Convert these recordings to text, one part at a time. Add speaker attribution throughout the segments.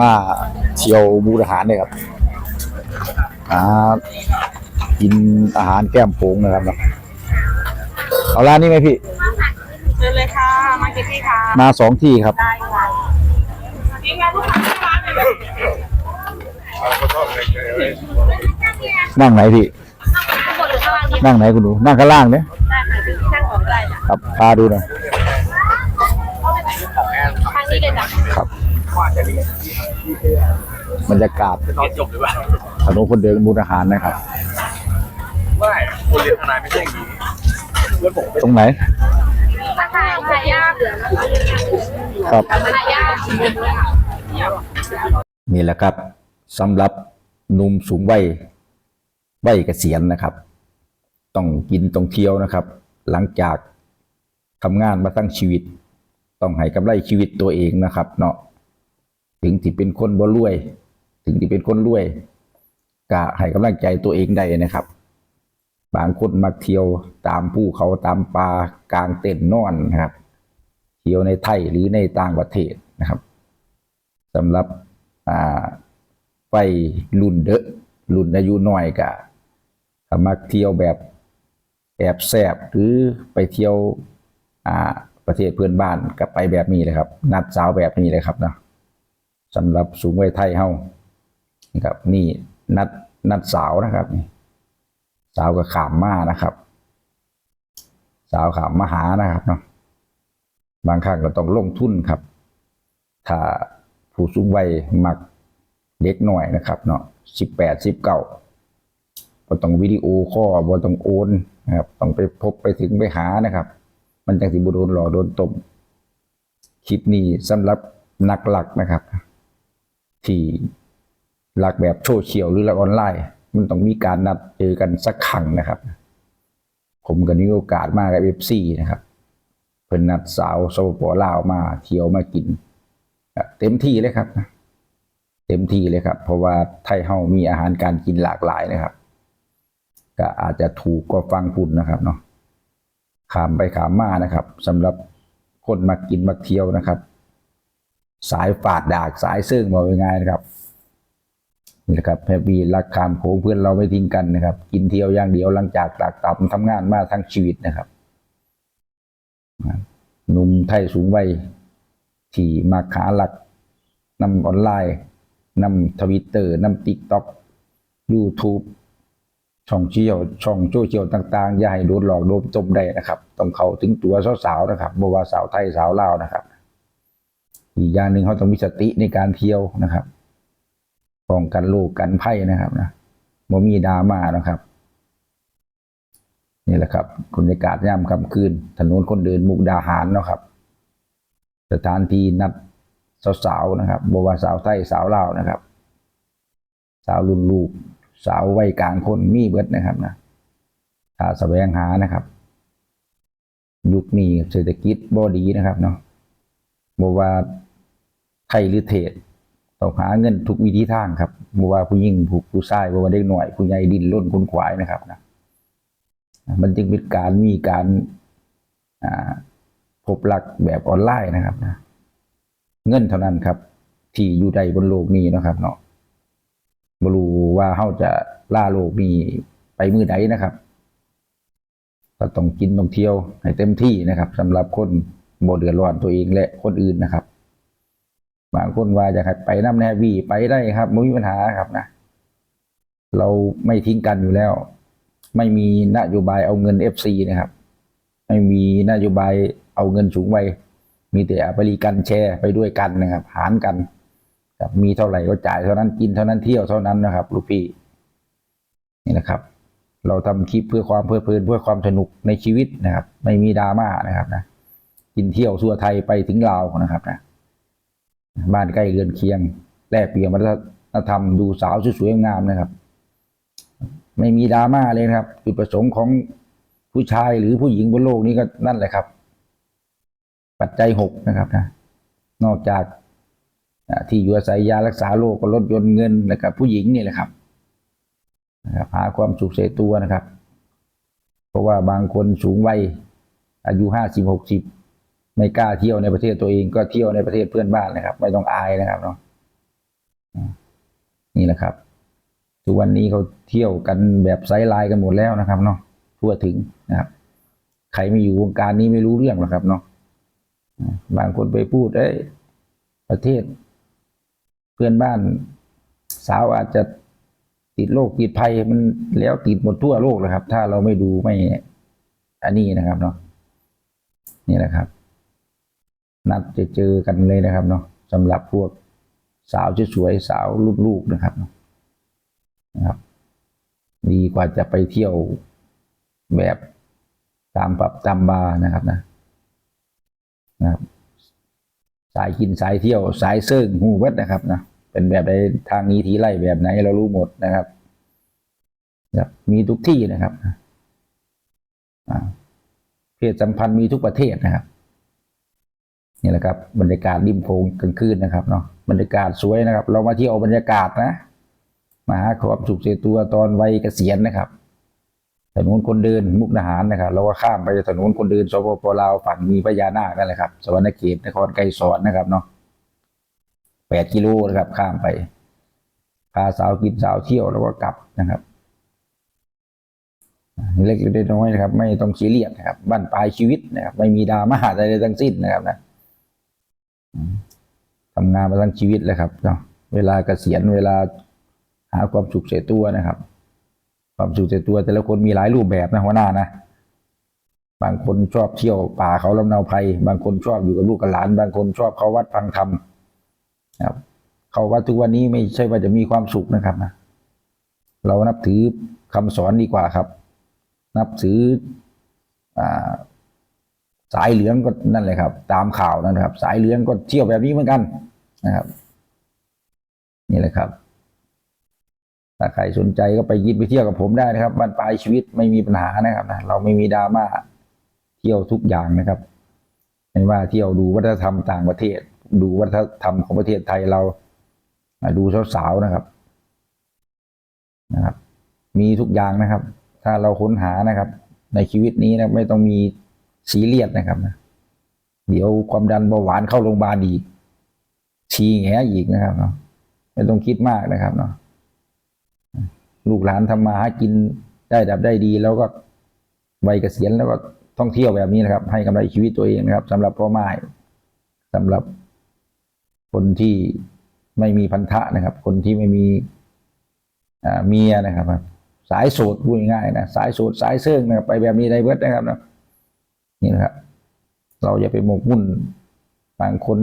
Speaker 1: มาเที่ยวบูรหารเนี่ยครับอ่ากินอาหารแก้มโผงนะครับเนาะเอาร้านนี้ไหมพี่
Speaker 2: เชิญเลยค่ะมากี่ที่ค่ะ
Speaker 1: มาสองที่ครับ
Speaker 2: ได้ค่ะนี่งานลูกค้าที่ร้านเลย
Speaker 1: นั่งไหนพี่
Speaker 2: ข้างบนหรือข้างล่างดี
Speaker 1: นั่งไหนคุณดู นั่งข้างล่างเนี่ย
Speaker 2: ได้ค่ะพี่นั่งก่อนได้จ้ะ
Speaker 1: ครับพาดูหน่อย บรรยากาศถนนคนเดินบูรหารนะครับ
Speaker 3: ไม่คนเรียนทนายไม่ใช่อย่างนี้เพื่อนผม
Speaker 1: ตรงไหน
Speaker 2: ราคาหายากเหลือนะคะ
Speaker 1: ครับ
Speaker 2: หายาก
Speaker 1: นี่แหละครับสำหรับหนุ่มสูงวัยวัยเกษียณนะครับ ต้องกินต้องเที่ยวนะครับ หลังจากทำงานมาตั้งชีวิต ต้องให้กำไรชีวิตตัวเองนะครับ เนาะ ถึงที่เป็นคนบ่รวย ถึงที่เป็นคนรวยก็ให้กำลังใจตัวเองได้นะครับ บางคนมักเที่ยวตามภูเขาตามป่ากลางเต็นท์นอนนะครับ เที่ยวในไทยหรือในต่างประเทศนะครับสำหรับไฟรุ่นเดอะรุ่นอายุน้อยก็กมักเที่ยวแบบแอบแซบหรือไปเที่ยวประเทศเพื่อนบ้านก็ไปแบบนี้เลยครับ นัดสาวแบบนี้เลยครับเนาะ สำหรับสูงวัยไทยเฮานี่ครับ นี่นัดนัดสาวนะครับนี่สาวก็ขามมานะครับ สาวขามมาหานะครับเนาะบางครั้งก็ต้องลงทุนครับ ถ้าผู้สูงวัยมักเด็กหน่อยนะครับเนาะสิบแปดสิบเก้าบ่ต้องวิดีโอคอลบ่ต้องโอนนะครับต้องไปพบไปถึงไปหานะครับ มันจังสิบ่โดนหลอโดนตมคลิปนี้สำหรับนักหลักนะครับ ที่หลักแบบโซเชียลหรือหลักออนไลน์ มันต้องมีการนัดเจอกันสักครั้งนะครับ ผมก็มีโอกาสมากับเอฟซีนะครับ เพิ่นนัดสาวสปปลาวมาเที่ยวมากิน เต็มที่เลยครับเต็มที่เลยครับ เพราะว่าไทยเฮามีอาหารการกินหลากหลายนะครับ ก็อาจจะถูกก็ฟังคุณนะครับเนาะขามไปขามมานะครับสำหรับคนมากินมาเที่ยวนะครับ สายฝาดดากสายเสื่งบอกง่ายๆนะครับนี่แหละครับแฮปปี้รักคามโขงเพื่อนเราไม่ทิ้งกันนะครับ กินเที่ยวอย่างเดียวหลังจากตากต่ำทำงานมาทั้งชีวิตนะครับหนุ่มไทยสูงวัยที่มาขาหลักนำออนไลน์นำทวิตเตอร์นำติ๊กต็อกยูทูบช่องเชี่ยวช่องโซเชียลต่างๆ อย่าให้โดนหลอกโดนต้มได้นะครับ ต้องเข้าถึงตัวสาวๆนะครับบว่าสาวไทยสาวลาวนะครับ อีกอย่างหนึ่งเขาต้องมีสติในการเที่ยวนะครับป้องกันโรคกันภัยนะครับนะบ่มีดราม่านะครับ นี่แหละครับบรรยากาศย่ำค่ำคืน ถนนคนเดินมุกดาหารเนาะครับ สถานที่นัดสาวๆนะครับบว่าสาวไทยสาวลาวนะครับ สาวรุ่นลูก สาววัยกลางคนมีเบิดนะครับนะถ้าแสวงหานะครับ ยุคนี้เศรษฐกิจบ่ดีนะครับเนาะบว่า ไทยหรือเทศต้องหาเงินทุกวิธีทางครับบว่าผู้หญิงผู้ผู้ชายบว่าเด็กหน่อยผู้ใหญ่ดินล้นคุณขวายนะครับนะมันจึงเป็นการมีการอ่าพบรักแบบออนไลน์นะครับนะเงินเท่านั้นครับ ที่อยู่ใดบนโลกนี้นะครับเนาะบรู้ว่าเขาจะล่าโลกนี้ไปมือใดนะครับ ก็ต้องกินต้องเที่ยวให้เต็มที่นะครับสำหรับคนบ่เดือดร้อนตัวเองและคนอื่นนะครับ บางคนว่าจะให้ไปน้ำแนวีไปได้ครับไม่มีปัญหาครับนะ เราไม่ทิ้งกันอยู่แล้ว ไม่มีนโยบายเอาเงิน FC นะครับ ไม่มีนโยบายเอาเงินสูงไว้มีแต่บริการแชร์ไปด้วยกันนะครับ หารกันครับมีเท่าไหร่ก็จ่ายเท่านั้นกินเท่านั้นเที่ยวเท่านั้นนะครับ ลูกพี่นี่นะครับ เราทำคลิปเพื่อความเพลิดเพลินเพื่อความสนุกในชีวิตนะครับ ไม่มีดราม่านะครับนะกินเที่ยวทั่วไทยไปถึงลาวนะครับนะ บ้านใกล้เรือนเคียงแลกเปลี่ยนวัฒนธรรมดูสาวสวยๆงามนะครับ ไม่มีดราม่าเลยครับ จุดประสงค์ของผู้ชายหรือผู้หญิงบนโลกนี้ก็นั่นแหละครับ ปัจจัยหกนะครับนะนอกจากที่อยู่อาศัยยารักษาโรคก็ลดยนต์เงินนะครับ ผู้หญิงนี่แหละครับนะครับหาความสุขเสตัวนะครับ เพราะว่าบางคนสูงวัยอายุห้าสิบหกสิบ ไม่กล้าเที่ยวในประเทศตัวเองก็เที่ยวในประเทศเพื่อนบ้านนะครับ ไม่ต้องอายนะครับเนาะนี่แหละครับทุกวันนี้เขาเที่ยวกันแบบไซส์ไลน์กันหมดแล้วนะครับเนาะทั่วถึงนะครับ ใครไม่อยู่วงการนี้ไม่รู้เรื่องหรอกครับเนาะอ่าบางคนไปพูดเอ้ยประเทศ เพื่อนบ้านสาวอาจจะติดโรคติดภัยมันแล้วติดหมดทั่วโลกเลยครับ ถ้าเราไม่ดูไม่อันนี้นะครับเนาะนี่แหละครับ นัดจะเจอกันเลยนะครับเนาะสำหรับพวกสาวสวยๆสาวลูกๆนะครับนะครับ ดีกว่าจะไปเที่ยวแบบตามปรับตามบาร์นะครับนะนะครับ สายกินสายเที่ยว สายเซิ่งหูเวดนะครับนะเป็นแบบใดทางนี้ทีไล่แบบไหนเรารู้หมดนะครับนะบมีทุกที่นะครับอ่าเพศสัมพันธ์มีทุกประเทศนะครับ นี่แหละครับบรรยากาศริมโขงกลางคืนนะครับเนาะบรรยากาศสวยนะครับ เรามาเที่ยวบรรยากาศนะมาหาความสุขเสตัวตอนวัยเกษียณนะครับถนนคนเดินมุกดาหารนะครับ เราก็ข้ามไปถนนคนเดินสปปลาวฝั่งมีพญานาคนั่นแหละครับสวรรณเขตนครไกรสอนนะครับเนาะแปดกิโลนะครับ ข้ามไปพาสาวกินสาวเที่ยวแล้วก็กลับนะครับเล็กๆน้อยๆนะครับ ไม่ต้องซีเรียสนะครับ บ้านปลายชีวิตนะครับ ไม่มีดราม่าอะไรทั้งสิ้นนะครับนะ ทำงานมาทั้งชีวิตเลยครับเนาะเวลาเกษียณเวลาหาความสุขเสียตัวนะครับ ความสุขเสียตัวแต่ละคนมีหลายรูปแบบนะหัวหน้านะบางคนชอบเที่ยวป่าเขาลำเนาไพรบางคนชอบอยู่กับลูกกับหลาน บางคนชอบเข้าวัดฟังธรรมครับเข้าวัดทุกวันนี้ไม่ใช่ว่าจะมีความสุขนะครับนะเรานับถือคำสอนดีกว่าครับ นับถืออ่า สายเหลืองก็นั่นเลยครับ ตามข่าวนั่นนะครับ สายเหลืองก็เที่ยวแบบนี้เหมือนกันนะครับ นี่แหละครับถ้าใครสนใจก็ไปยินไปเที่ยวกับผมได้นะครับบ้านปลายชีวิตไม่มีปัญหานะครับนะเราไม่มีดราม่าเที่ยวทุกอย่างนะครับไม่ว่าเที่ยวดูวัฒนธรรมต่างประเทศ ดูวัฒนธรรมของประเทศไทยเราดูสาวๆนะครับนะครับ มีทุกอย่างนะครับ ถ้าเราค้นหานะครับ ในชีวิตนี้นะไม่ต้องมี ซีเรียสนะครับนะเดี๋ยวความดันเบาหวานเข้าโรงพยาบาลอีกชี้แงอีกนะครับเนาะไม่ต้องคิดมากนะครับเนาะลูกหลานทำมาหากินได้ดับได้ดี แล้วก็วัยเกษียณแล้วก็ท่องเที่ยวแบบนี้นะครับ ให้กำไรชีวิตตัวเองนะครับสำหรับพ่อไม้สำหรับคนที่ไม่มีพันธะนะครับ คนที่ไม่มีอ่าเมียนะครับ สายโสดพูดง่ายๆนะสายโสดสายเสื่องนะครับไปแบบนี้ได้เบิดนะครับเนาะ นี่นะครับ เราอย่าไปหมกมุ่นบางคน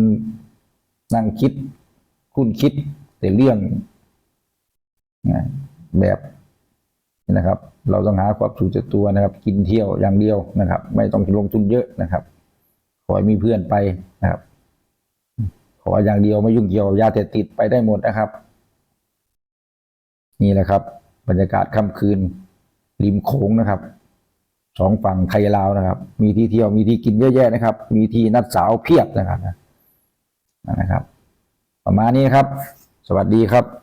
Speaker 1: นั่งคิดคุ้นคิดแต่เรื่องแบบนี่นะครับ เราต้องหาความสุขจากตัวนะครับ กินเที่ยวอย่างเดียวนะครับ ไม่ต้องลงทุนเยอะนะครับขอให้มีเพื่อนไปนะครับ ขออย่างเดียวไม่ยุ่งเกี่ยวยาเสพติดไปได้หมดนะครับ นี่แหละครับ บรรยากาศค่ำคืนริมโขงนะครับ สองฝั่งไทยลาวนะครับ มีที่เที่ยวมีที่กินเยอะแยะนะครับ มีที่นัดสาวเพียบนะครับนะนะครับ ประมาณนี้ครับ สวัสดีครับ